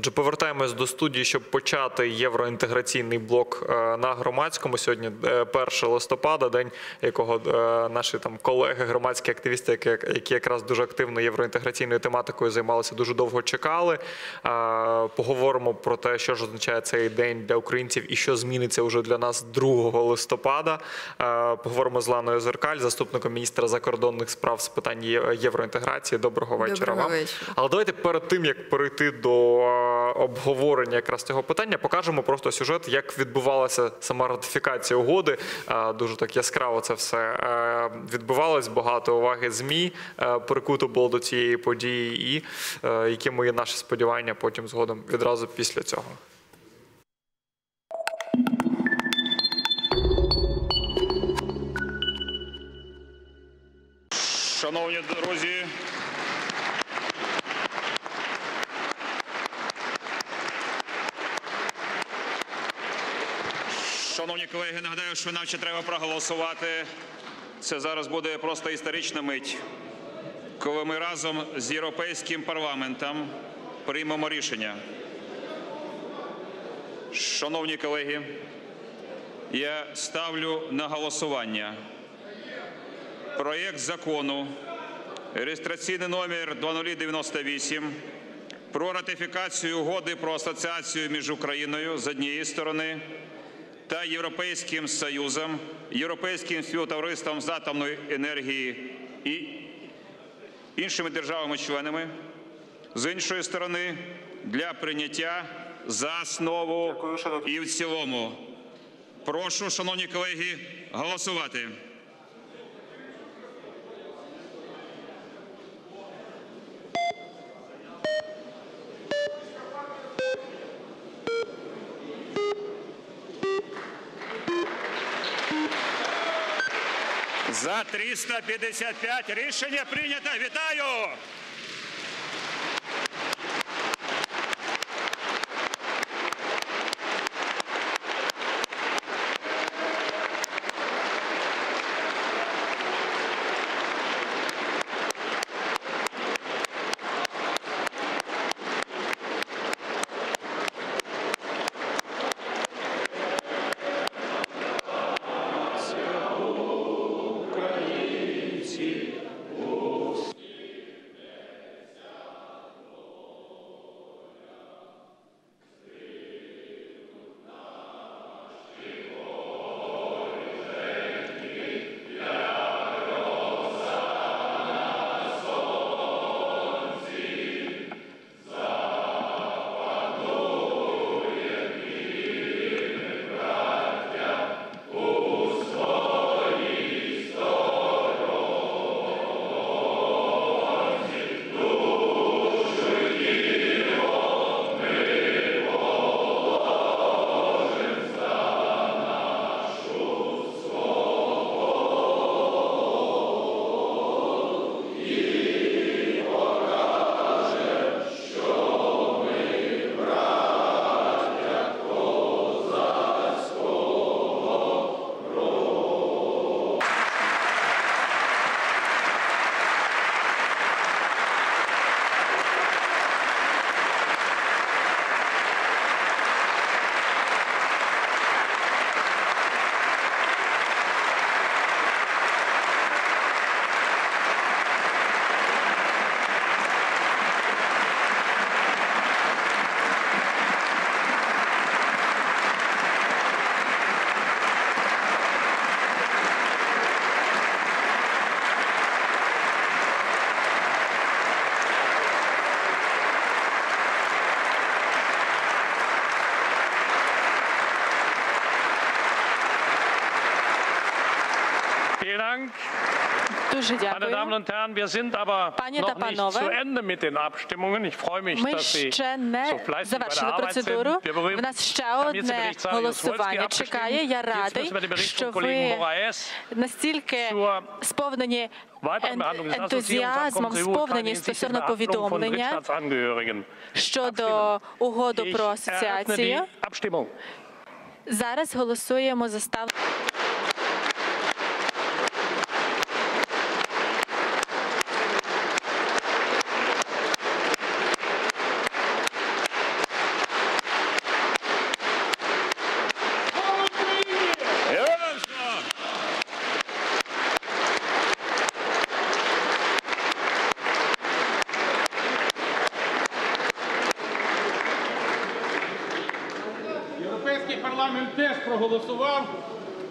Отже, повертаємось до студії, щоб почати євроінтеграційний блок е, на громадському. Сьогодні е, 1 листопада, день якого е, наші там колеги, громадські активісти, які, якраз дуже активно євроінтеграційною тематикою займалися, дуже довго чекали. Е, Поговоримо про те, що ж означає цей день для українців і що зміниться вже для нас 2 листопада. Е, Поговоримо з Ланою Зеркаль, заступником міністра закордонних справ з питань євроінтеграції. Доброго вечора Доброго вам. вечора. Але давайте перед тим як перейти до е, обговорення якраз цього питання, покажемо просто сюжет, як відбувалася сама ратифікація угоди. Е, Дуже так яскраво це все е, відбувалось. Багато уваги змі е, прикуто було до цієї події, і які мої наші сподівання потім згодом відразу після цього. Шановні друзі, шановні колеги, нагадаю, що нам ще треба проголосувати. Це зараз буде просто історична мить, коли ми разом з Європейським парламентом приймемо рішення. Шановні колеги, я ставлю на голосування проєкт закону реєстраційний номер 2098 про ратифікацію угоди про асоціацію між Україною з однієї сторони та Європейським Союзом, Європейським співтовариством з атомної енергії і іншими державами-членами з іншої сторони для прийняття за основу і в цілому. Прошу, шановні колеги, голосувати. За 355 рішення прийнято. Вітаю! Den Abstimmungen. Ich freue mich, Ми ще не завершили процедуру. В нас ще одне голосування чекає. Я радий, що ви настільки сповнені ентузіазмом, сповнені стосовно повідомлення щодо угоду про асоціацію. Зараз голосуємо за став. Європейський парламент теж проголосував.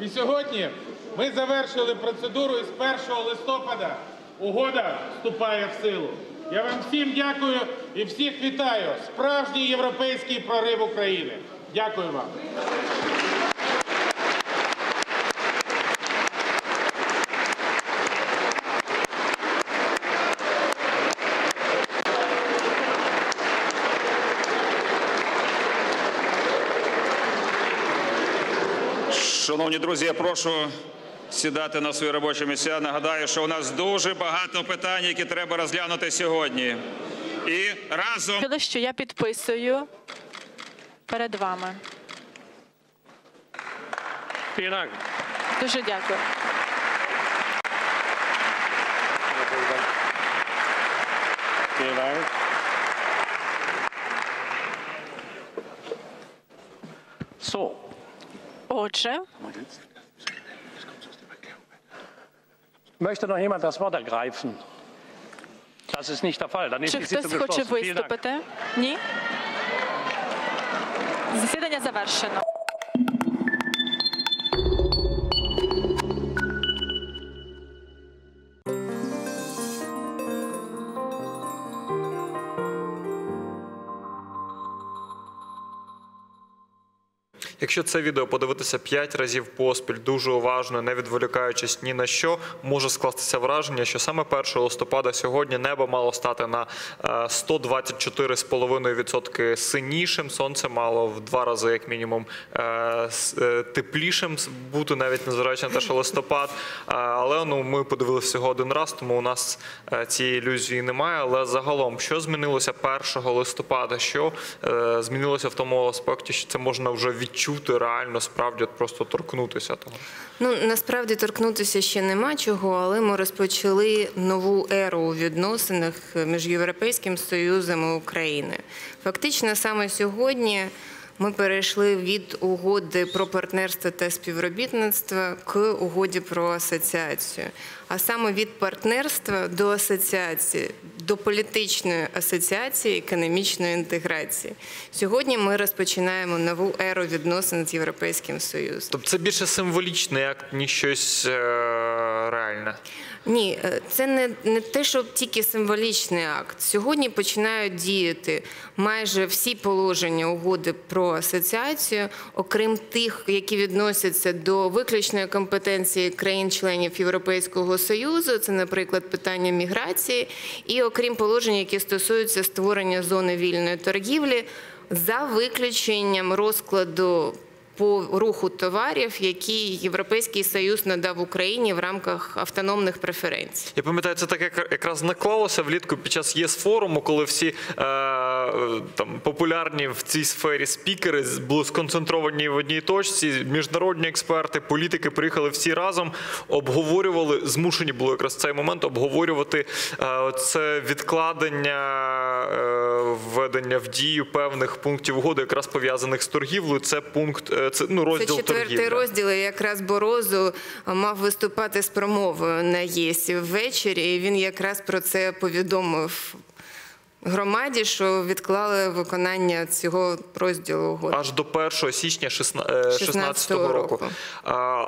І сьогодні ми завершили процедуру і з 1 листопада угода вступає в силу. Я вам всім дякую і всіх вітаю. Справжній європейський прорив України. Дякую вам. Шановні друзі, я прошу сідати на свої робочі місця. Нагадаю, що у нас дуже багато питань, які треба розглянути сьогодні. І разом що я підписую перед вами. Дуже дякую. Vielen Dank. Отже, möchte noch jemand das Wort ergreifen? Das ist nicht der Fall. Dann ist чи die хтось Sitzung хоче geschlossen. Vielen Dank. виступити? Ні? Засідання завершено. Якщо це відео подивитися 5 разів поспіль, дуже уважно, не відволікаючись ні на що, може скластися враження, що саме 1 листопада сьогодні небо мало стати на е, 124,5% синішим. Сонце мало в два рази, як мінімум, е, е, теплішим бути, навіть незважаючи на те, що листопад. Е, Але ну ми подивилися всього один раз, тому у нас е, цієї ілюзії немає. Але загалом, що змінилося 1 листопада? Що е, змінилося в тому аспекті, що це можна вже відчути реально, справді просто торкнутися того. Ну насправді торкнутися ще нема чого, але ми розпочали нову еру у відносинах між Європейським Союзом і Україною. Фактично, саме сьогодні ми перейшли від угоди про партнерство та співробітництво к угоді про асоціацію. А саме від партнерства до асоціації, до політичної асоціації, економічної інтеграції. Сьогодні ми розпочинаємо нову еру відносин з Європейським Союзом. Тобто це більше символічний акт, ніж щось е, реальне. Ні, е, це не, не те, що тільки символічний акт. Сьогодні починають діяти майже всі положення угоди про асоціацію, окрім тих, які відносяться до виключної компетенції країн-членів Європейського Союзу. Це, наприклад, питання міграції, і окрім положень, які стосуються створення зони вільної торгівлі, за виключенням розкладу по руху товарів, які Європейський Союз надав Україні в рамках автономних преференцій. Я пам'ятаю, це так як- якраз наклалося влітку під час єс форуму, коли всі е, там популярні в цій сфері спікери були сконцентровані в одній точці. Міжнародні експерти, політики приїхали всі разом, обговорювали, змушені були якраз цей момент обговорювати е, це відкладення е, введення в дію певних пунктів угоди, якраз пов'язаних з торгівлею. Це пункт, е, це ну Це четвертий розділ. і Якраз Борозу мав виступати з промовою на ЄСі ввечері. І він якраз про це повідомив громаді, що відклали виконання цього розділу угоди. аж до 1 січня 2016 року. року.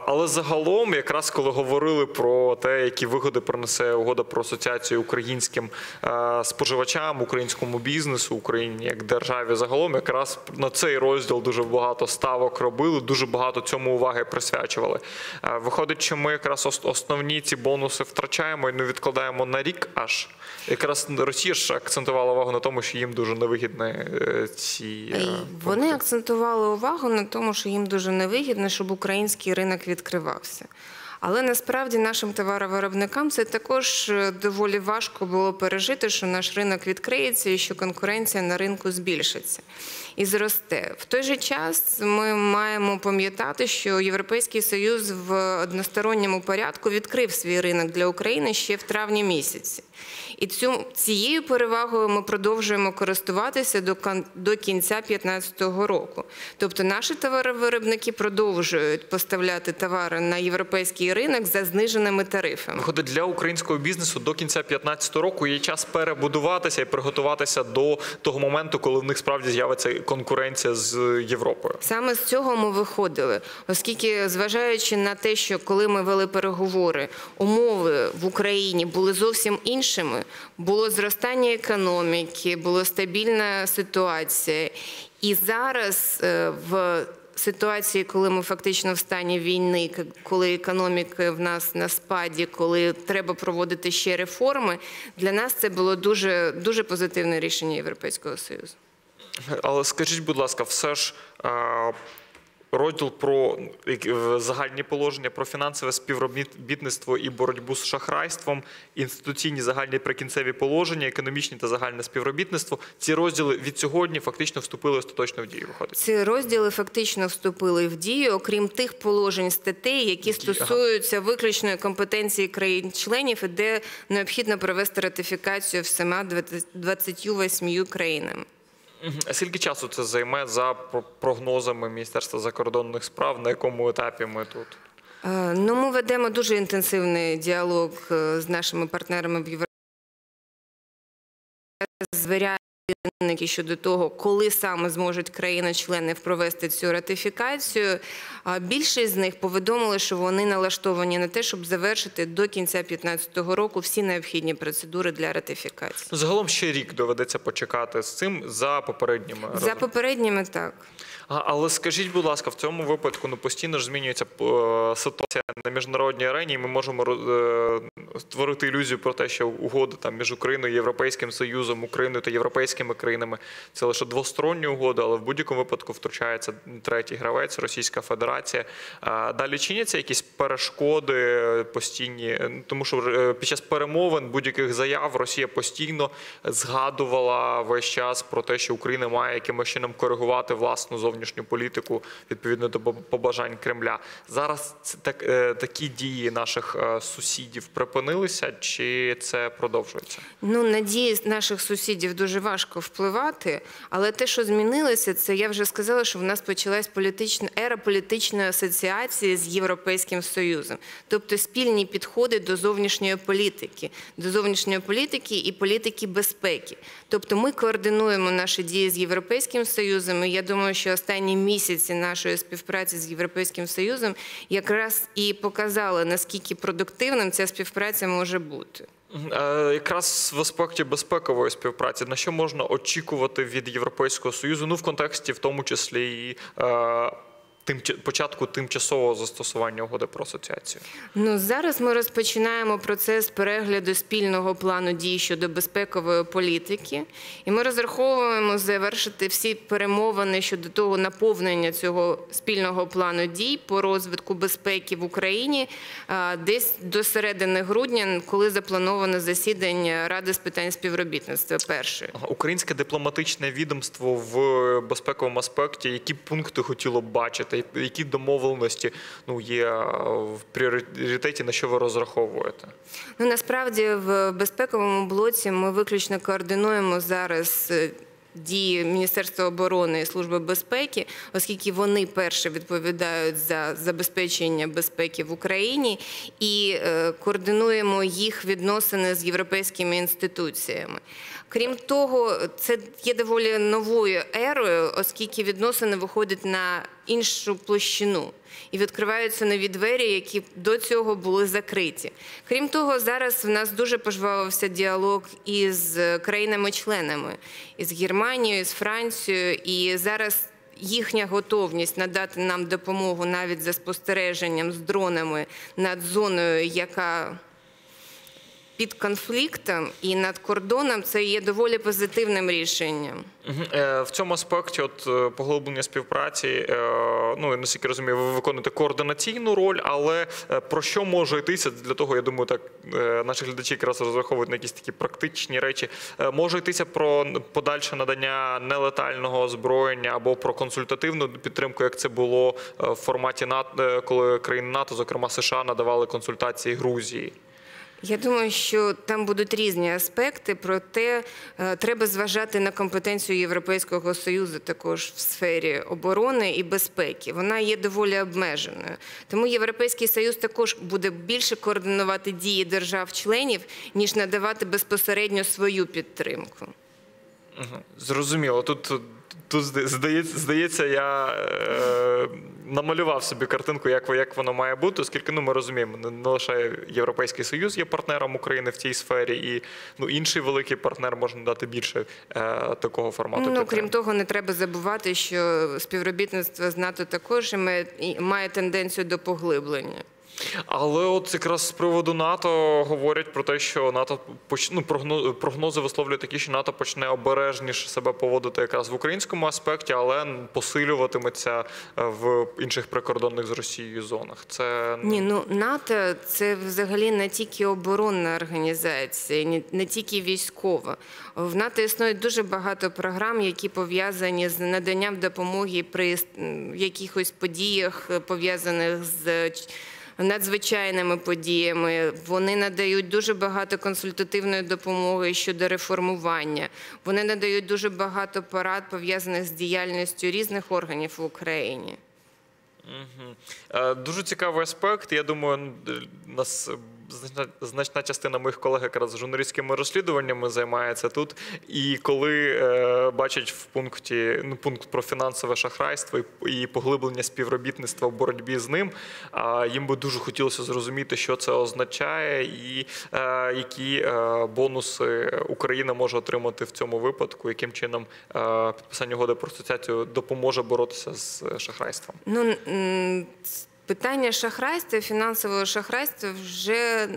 Але загалом, якраз коли говорили про те, які вигоди принесе угода про асоціацію українським е, споживачам, українському бізнесу, Україні як державі, загалом якраз на цей розділ дуже багато ставок робили, дуже багато цьому уваги присвячували. Е, Виходить, що ми якраз ос- основні ці бонуси втрачаємо і не відкладаємо на рік аж. Якраз Росія ж акцентувала увагу на тому, що їм дуже невигідні е, ці. е, пункти. Вони акцентували увагу на тому, що їм дуже невигідно, щоб український ринок відкривався. Але насправді нашим товаровиробникам це також е, доволі важко було пережити, що наш ринок відкриється і що конкуренція на ринку збільшиться і зросте. В той же час ми маємо пам'ятати, що Європейський Союз в односторонньому порядку відкрив свій ринок для України ще в травні місяці. І цю цією перевагою ми продовжуємо користуватися до до кінця 2015 року. Тобто наші товаровиробники продовжують поставляти товари на європейський ринок за зниженими тарифами. Виходить, для українського бізнесу до кінця 2015 року є час перебудуватися і приготуватися до того моменту, коли в них справді з'явиться конкуренція з Європою. Саме з цього ми виходили, оскільки, зважаючи на те, що коли ми вели переговори, умови в Україні були зовсім іншими, було зростання економіки, була стабільна ситуація. І зараз е, в ситуації, коли ми фактично в стані війни, коли економіка в нас на спаді, коли треба проводити ще реформи, для нас це було дуже, дуже позитивне рішення Європейського Союзу. Але скажіть, будь ласка, все ж е, розділ про загальні положення про фінансове співробітництво і боротьбу з шахрайством, інституційні загальні прикінцеві положення, економічні та загальне співробітництво. Ці розділи від сьогодні фактично вступили остаточно в дію. Виходить. Ці розділи фактично вступили в дію, окрім тих положень статей, які стосуються виключної компетенції країн-членів, і де необхідно провести ратифікацію всіма 28 країнами. Скільки часу це займе за про- прогнозами Міністерства закордонних справ? На якому етапі ми тут? Е, Ну, ми ведемо дуже інтенсивний діалог е, з нашими партнерами в Європі. Чинники щодо того, коли саме зможуть країни-члени провести цю ратифікацію. Більшість з них повідомили, що вони налаштовані на те, щоб завершити до кінця 2015 року всі необхідні процедури для ратифікації. Загалом ще рік доведеться почекати з цим за попередніми За попередніми так. Але скажіть, будь ласка, в цьому випадку ну постійно ж змінюється е, ситуація на міжнародній арені. і Ми можемо е, створити ілюзію про те, що угода там між Україною, Європейським Союзом, Україною та європейськими країнами це лише двосторонні угоди, але в будь-якому випадку втручається третій гравець, Російська Федерація. Далі чиняться якісь перешкоди постійні, тому що е, під час перемовин будь-яких заяв Росія постійно згадувала весь час про те, що Україна має якимось чином коригувати власну зовнішню політику відповідно до побажань Кремля. Зараз так, е, такі дії наших е, сусідів припинилися, чи це продовжується? Ну, надії наших сусідів дуже важко впливати, але те, що змінилося, це я вже сказала, що в нас почалась політична ера політичної асоціації з Європейським Союзом, тобто спільні підходи до зовнішньої політики, до зовнішньої політики і політики безпеки. Тобто ми координуємо наші дії з Європейським Союзом. І я думаю, що останні місяці нашої співпраці з Європейським Союзом якраз і показали, наскільки продуктивним ця співпраця може бути. Е, Якраз в аспекті безпекової співпраці на що можна очікувати від Європейського союзу? Ну в контексті, в тому числі і е, тим початку тимчасового застосування угоди про асоціацію. Ну зараз ми розпочинаємо процес перегляду спільного плану дій щодо безпекової політики, і ми розраховуємо завершити всі перемовини щодо того наповнення цього спільного плану дій по розвитку безпеки в Україні десь до середини грудня, коли заплановане засідання Ради з питань співробітництва першої. Українське дипломатичне відомство в безпековому аспекті, які пункти хотіло б бачити, які домовленості ну є е, в пріоритеті, на що ви розраховуєте? Ну насправді в безпековому блоці ми виключно координуємо зараз. Дії Міністерства оборони і Служби безпеки, оскільки вони перші відповідають за забезпечення безпеки в Україні, і е, координуємо їх відносини з європейськими інституціями. Крім того, це є доволі новою ерою, оскільки відносини виходять на іншу площину і відкриваються нові двері, які до цього були закриті. Крім того, зараз в нас дуже пожвавився діалог із країнами-членами, із Германією, з Францією, і зараз. Їхня готовність надати нам допомогу навіть за спостереженням з дронами над зоною, яка під конфліктом і над кордоном, це є доволі позитивним рішенням. Е, В цьому аспекті, от е, поглиблення співпраці, е, ну я наскільки розумію, ви виконуєте координаційну роль, але про що може йтися для того, я думаю, так наші глядачі якраз розраховують на якісь такі практичні речі. Може йтися про подальше надання нелетального озброєння або про консультативну підтримку, як це було в форматі НАТО, коли країни НАТО, зокрема США, надавали консультації Грузії. Я думаю, що там будуть різні аспекти, проте е, треба зважати на компетенцію Європейського союзу також в сфері оборони і безпеки. Вона є доволі обмеженою. Тому Європейський союз також буде більше координувати дії держав-членів, ніж надавати безпосередньо свою підтримку. Зрозуміло. Тут тут здається, здається, я е, намалював собі картинку, як, як воно має бути, оскільки ну, ми розуміємо, не, не лише Європейський Союз є партнером України в цій сфері, і ну, інший великий партнер може дати більше е, такого формату. Ну, крім того, не треба забувати, що співробітництво з НАТО також має, має тенденцію до поглиблення. Але от якраз з приводу НАТО говорять про те, що НАТО поч... ну, прогнози висловлюють такі, що НАТО почне обережніше себе поводити якраз в українському аспекті, але посилюватиметься е, в інших прикордонних з Росією зонах. Це Ні, ну НАТО це взагалі не тільки оборонна організація, ні- не тільки військова. В НАТО існує дуже багато програм, які пов'язані з наданням допомоги при якихось подіях, пов'язаних з надзвичайними подіями. Вони надають дуже багато консультативної допомоги щодо реформування. Вони надають дуже багато порад пов'язаних з діяльністю різних органів в Україні. Е, Дуже цікавий аспект. Я думаю, нас е, значна, частина моїх колег якраз журналістськими розслідуваннями займається тут. І коли е, бачать в пункті ну, пункт про фінансове шахрайство і, і поглиблення співробітництва в боротьбі з ним, а їм би дуже хотілося зрозуміти, що це означає, і е, які е, бонуси Україна може отримати в цьому випадку, яким чином е, підписання угоди про асоціацію допоможе боротися з е, шахрайством. Ну, питання шахрайства, фінансового шахрайства вже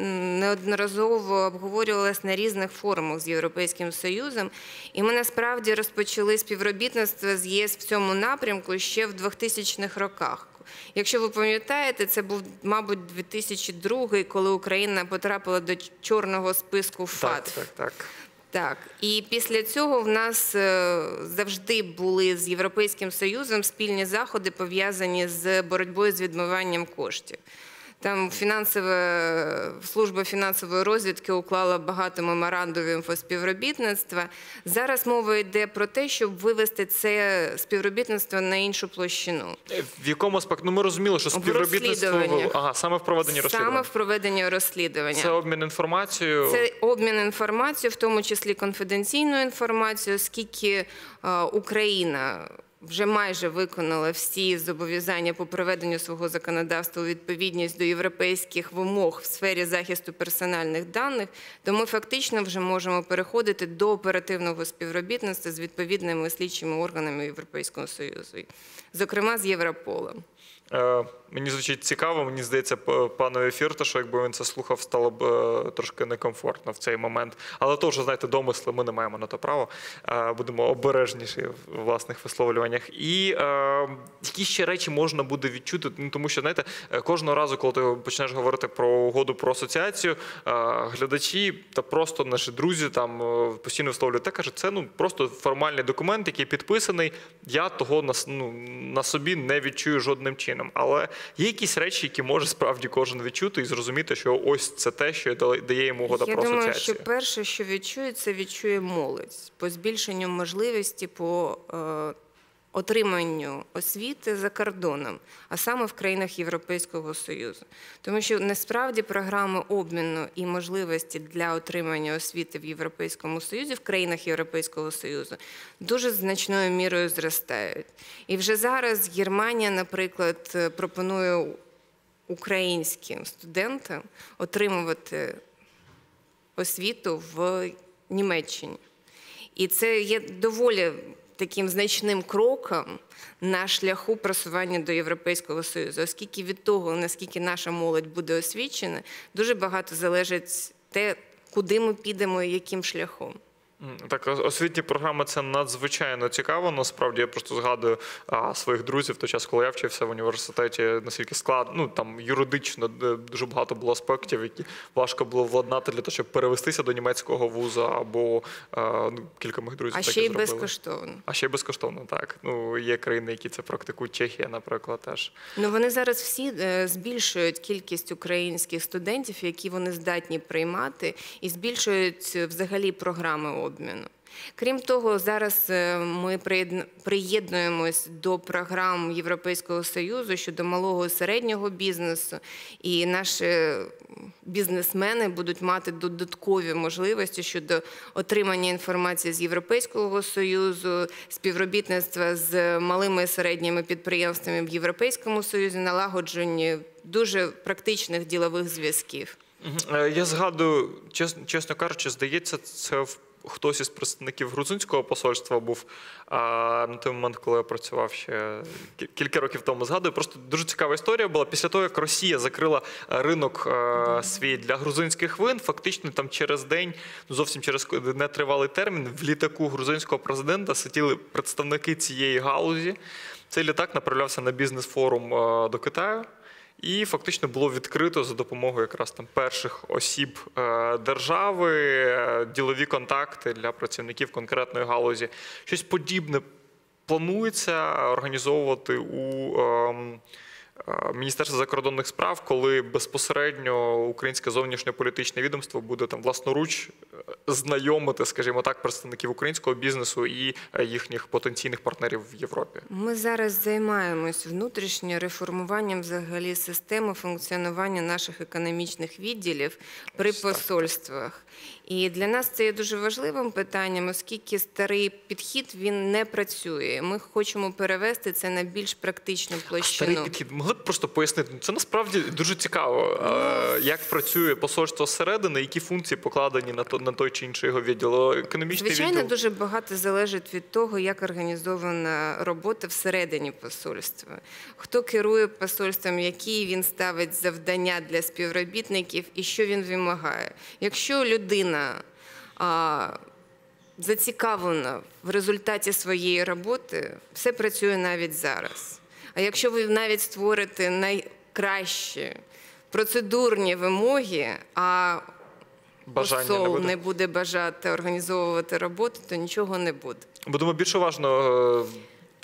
неодноразово обговорювалось на різних форумах з Європейським Союзом. І ми насправді розпочали співробітництво з ЄС в цьому напрямку ще в 2000-х роках. Якщо ви пам'ятаєте, це був, мабуть, 2002, коли Україна потрапила до чорного списку ФАТФ. Так, так, так. Так, і після цього в нас е, завжди були з Європейським Союзом спільні заходи пов'язані з боротьбою з відмиванням коштів. Там фінансова служба фінансової розвідки уклала багато меморандумів по співробітництва. Зараз мова йде про те, щоб вивести це співробітництво на іншу площину. Е, В якому аспекті? Ну ми розуміли, що співробітництво ага, саме в проведенні розслідування. Саме в проведенні розслідування. Це обмін інформацією. Це обмін інформацією, в тому числі конфіденційною інформацією, оскільки е, Україна вже майже виконала всі зобов'язання по приведенню свого законодавства у відповідність до європейських вимог в сфері захисту персональних даних, то ми фактично вже можемо переходити до оперативного співробітництва з відповідними слідчими органами Європейського союзу, зокрема з Європолем. Е, мені звучить цікаво. Мені здається, панові Фірташу, якби він це слухав, стало б е, трошки некомфортно в цей момент. Але то вже знаєте, домисли, ми не маємо на то право. Е, будемо обережніші в власних висловлюваннях. І які ще речі можна буде відчути? Ну тому що знаєте, кожного разу, коли ти почнеш говорити про угоду про асоціацію, глядачі та просто наші друзі там постійно висловлюють те, кажуть, це ну просто формальний документ, який підписаний. Я того на, ну, на собі не відчую жодним чином. Але є якісь речі, які може справді кожен відчути і зрозуміти, що ось це те, що дає йому угода Я про думаю, що перше, що відчує, це відчує молодь по збільшенню можливості по е, отриманню освіти за кордоном, а саме в країнах Європейського Союзу. Тому що насправді програми обміну і можливості для отримання освіти в Європейському Союзі, в країнах Європейського Союзу, дуже значною мірою зростають. І вже зараз Германія, наприклад, пропонує українським студентам отримувати освіту в Німеччині. І це є доволі таким значним кроком на шляху просування до Європейського Союзу, оскільки від того, наскільки наша молодь буде освічена, дуже багато залежить те, куди ми підемо і яким шляхом. Так, освітні програми це надзвичайно цікаво. Насправді я просто згадую а, своїх друзів в той час, коли я вчився в університеті, наскільки складно, ну там юридично дуже багато було аспектів, які важко було владнати для того, щоб перевестися до німецького вуза, або а, ну, кілька моїх друзів А так ще й зробили. безкоштовно. А ще й безкоштовно, так. Ну є країни, які це практикують. Чехія, наприклад, теж. Ну вони зараз всі е, збільшують кількість українських студентів, які вони здатні приймати, і збільшують е, взагалі програми обміну. Крім того, зараз е, ми приєдн- приєднуємось до програм Європейського союзу щодо малого і середнього бізнесу, і наші бізнесмени будуть мати додаткові можливості щодо отримання інформації з Європейського союзу, співробітництва з малими і середніми підприємствами в Європейському союзі, налагодження дуже практичних ділових зв'язків. Е, Я згадую, чесно, чесно кажучи, здається, це в- хтось із представників грузинського посольства був а, на той момент, коли я працював ще кілька років тому. Згадую, просто дуже цікава історія була. Після того, як Росія закрила е, ринок е, свій для грузинських вин, фактично там через день, ну, зовсім через нетривалий термін, в літаку грузинського президента сиділи представники цієї галузі. Цей літак направлявся на бізнес-форум е, до Китаю. І фактично було відкрито за допомогою якраз там перших осіб е, держави е, ділові контакти для працівників конкретної галузі. Щось подібне планується організовувати у е, закордонних справ, коли безпосередньо українське зовнішньополітичне відомство буде там власноруч е, знайомити, скажімо так, представників українського бізнесу і е, їхніх потенційних партнерів в Європі. Ми зараз займаємось внутрішньо реформуванням взагалі системи функціонування наших економічних відділів при посольствах. І для нас це є дуже важливим питанням, оскільки старий підхід він не працює. Ми хочемо перевести це на більш практичну Старий площину. підхід могли б просто пояснити. Це насправді дуже цікаво, е, як працює посольство зсередини, які функції покладені на то на той чи інший його відділ. Економічний Звичайно, відділ дуже багато залежить від того, як організована робота всередині посольства. Хто керує посольством, які він ставить завдання для співробітників і що він вимагає. Якщо людина а, зацікавлена в результаті своєї роботи, все працює навіть зараз. А якщо ви навіть створите найкращі процедурні вимоги, а бажання не посол буде. не буде бажати організовувати роботу, то нічого не буде. Будемо більш уважно е,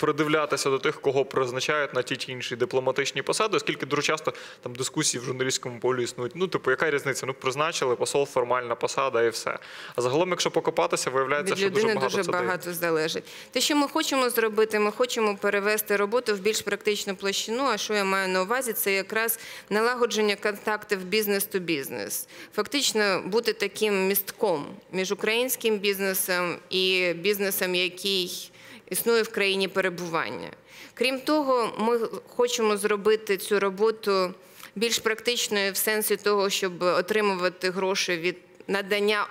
придивлятися до тих, кого призначають на ті чи інші дипломатичні посади, оскільки дуже часто там дискусії в журналістському полі існують. Ну, типу, яка різниця? Ну, призначили посол, формальна посада і все. А загалом, якщо покопатися, виявляється, Від що дуже багато дуже це дає. багато залежить. Те, що ми хочемо зробити, ми хочемо перевести роботу в більш практичну площину. А що я маю на увазі, це якраз налагодження контактів бізнес ту бізнес. Фактично бути таким містком між українським бізнесом і бізнесом, який існує в країні перебування. Крім того, ми хочемо зробити цю роботу більш практичною в сенсі того, щоб отримувати гроші від надання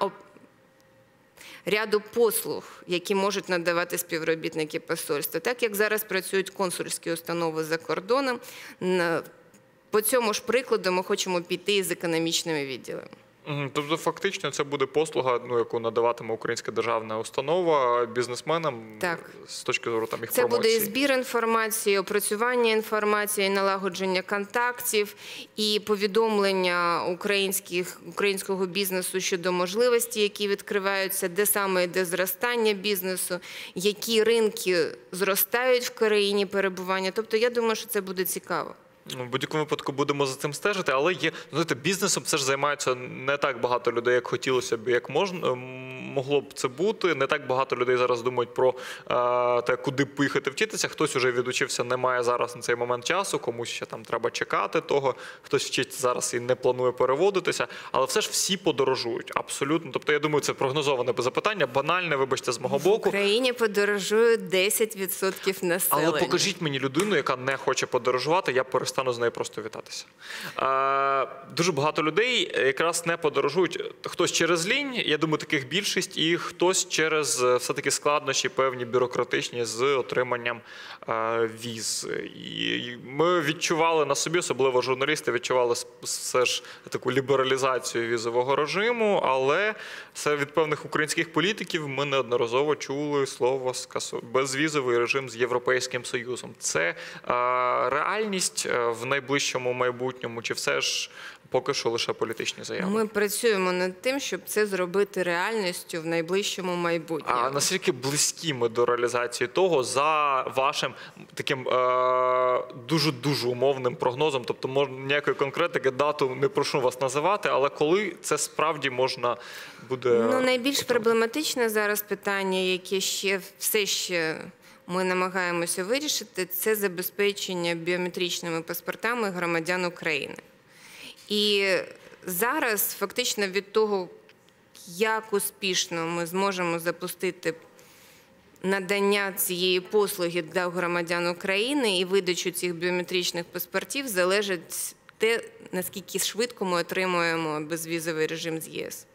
ряду послуг, які можуть надавати співробітники посольства. Так як зараз працюють консульські установи за кордоном, по цьому ж прикладу ми хочемо піти з економічними відділами. Тобто, фактично, це буде послуга, ну яку надаватиме українська державна установа бізнесменам Так. з точки зору там їх Це буде і збір інформації, опрацювання інформації, налагодження контактів і повідомлення українських українського бізнесу щодо можливості, які відкриваються, де саме йде зростання бізнесу, які ринки зростають в країні перебування. Тобто, я думаю, що це буде цікаво. Ну, В будь-якому випадку будемо за цим стежити, але є знаєте, бізнесом це ж займаються не так багато людей, як хотілося б, як можна могло б це бути. Не так багато людей зараз думають про е, те, куди поїхати вчитися. Хтось уже відучився, не має зараз на цей момент часу, комусь ще там треба чекати того. Хтось вчиться зараз і не планує переводитися. Але все ж всі подорожують абсолютно. Тобто, я думаю, це прогнозоване запитання, банальне, вибачте, з мого В боку. Україні подорожує 10% населення. Але покажіть мені людину, яка не хоче подорожувати, я перестану з нею просто вітатися. Дуже багато людей якраз не подорожують. Хтось через лінь, я думаю, таких більшість, і хтось через е, все-таки складнощі певні бюрократичні з отриманням віз. І ми відчували на собі, особливо журналісти, відчували все ж таку лібералізацію візового режиму, але це від певних українських політиків ми неодноразово чули слово безвізовий режим з Європейським Союзом. Це е, реальність. е, е, в найближчому майбутньому, чи все ж поки що лише політичні заяви? Ми працюємо над тим, щоб це зробити реальністю в найближчому майбутньому. А наскільки близькі ми до реалізації того за вашим таким е, дуже дуже умовним прогнозом? Тобто, мож, ніякої конкретики дату не прошу вас називати, але коли це справді можна буде Ну, найбільш проблематичне зараз питання, яке ще все ще ми намагаємося вирішити, це забезпечення біометричними паспортами громадян України. І зараз фактично від того, як успішно ми зможемо запустити надання цієї послуги для громадян України і видачу цих біометричних паспортів залежить те, наскільки швидко ми отримуємо безвізовий режим з ЄС.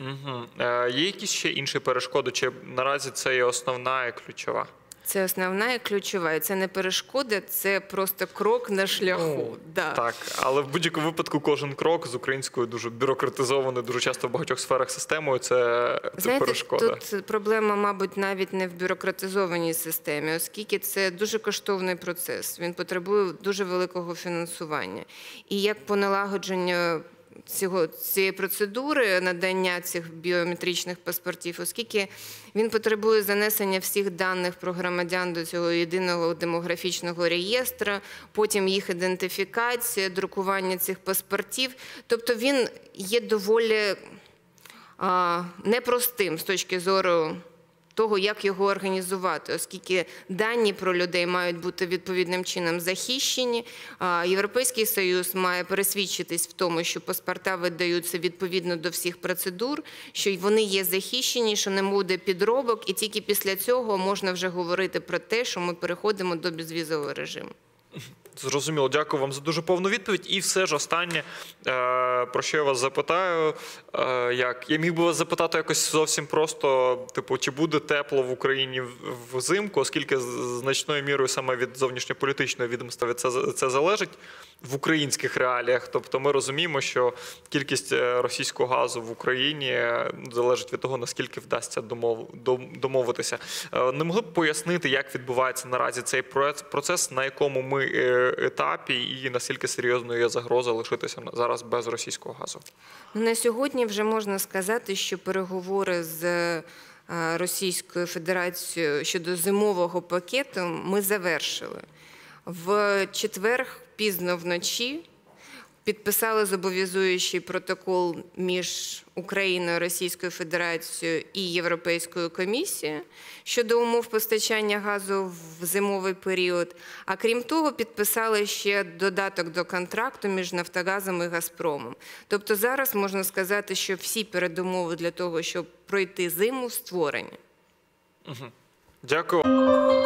Угу. Е, є якісь ще інші перешкоди? Чи наразі це є основна і ключова? Це основна і ключова. І це не перешкода, це просто крок на шляху. да. Так, але в будь-якому випадку кожен крок з українською дуже бюрократизованою, дуже часто в багатьох сферах системою. Це, це Знаєте, перешкода. тут проблема, мабуть, навіть не в бюрократизованій системі, оскільки це дуже коштовний процес. Він потребує дуже великого фінансування. І як по налагодженню цього цієї процедури надання цих біометричних паспортів, оскільки він потребує занесення всіх даних про громадян до цього єдиного демографічного реєстру, потім їх ідентифікація, друкування цих паспортів. Тобто він є доволі а, непростим з точки зору того, як його організувати, оскільки дані про людей мають бути відповідним чином захищені. Європейський Союз має пересвідчитись в тому, що паспорта видаються відповідно до всіх процедур, що вони є захищені, що не буде підробок, і тільки після цього можна вже говорити про те, що ми переходимо до безвізового режиму. Зрозуміло, дякую вам за дуже повну відповідь. І все ж останнє, е, про що я вас запитаю, е, як? Я міг би вас запитати якось зовсім просто: типу, чи буде тепло в Україні взимку, оскільки значною мірою саме від зовнішньополітичної відомства від це, це залежить в українських реаліях. Тобто ми розуміємо, що кількість е, російського газу в Україні е, залежить від того, наскільки вдасться домов, домовитися. Е, Не могли б пояснити, як відбувається наразі цей процес, на якому ми етапі, і наскільки серйозною є загроза лишитися зараз без російського газу? Ну, На сьогодні вже можна сказати, що переговори з Російською Федерацією щодо зимового пакету ми завершили. В четвер пізно вночі підписали зобов'язуючий протокол між Україною, Російською Федерацією і Європейською комісією щодо умов постачання газу в зимовий період. А крім того, підписали ще додаток до контракту між Нафтогазом і Газпромом. Тобто зараз можна сказати, що всі передумови для того, щоб пройти зиму, створені. Дякую.